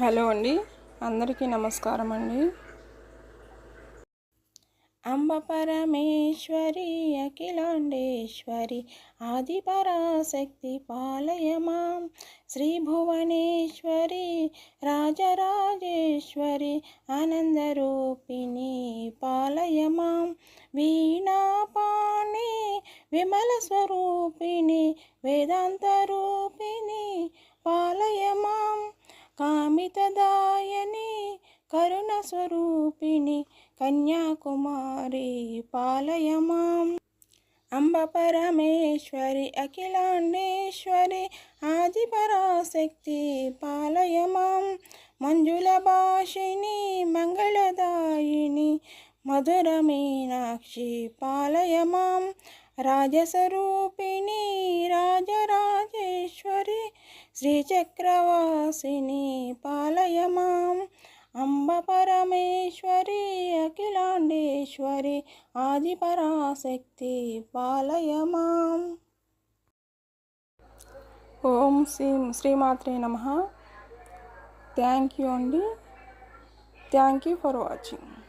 Hello అండి. అందరికీ నమస్కారం అండి. అంబ పరమేశ్వరి అఖిలాండేశ్వరి ఆది పరాశక్తి పాలయమాం. శ్రీ భువనేశ్వరి రాజరాజేశ్వరి ఆనందరూపిణి పాలయమాం. వీణాపాణి విమల స్వరూపిణి వేదాంత కామితదాయని కరుణ స్వరూపిణి కన్యాకుమారి పాలయమాం. అంబ పరమేశ్వరి అఖిలాండేశ్వరి ఆది పరాశక్తి పాలయమాం. మంజుల భాషిణి మంగళదాయిని మధుర మీనాక్షి పాలయమాం. రాజస్వరూపిణి శ్రీచక్రవాసిని పాలయమాం. అంబ పరమేశ్వరి అఖిలాండేశ్వరి ఆదిపరాశక్తి పాలయమాం. ఓం శ్రీ శ్రీమాత్రే నమ. థ్యాంక్ యూ అండి. Thank you for watching.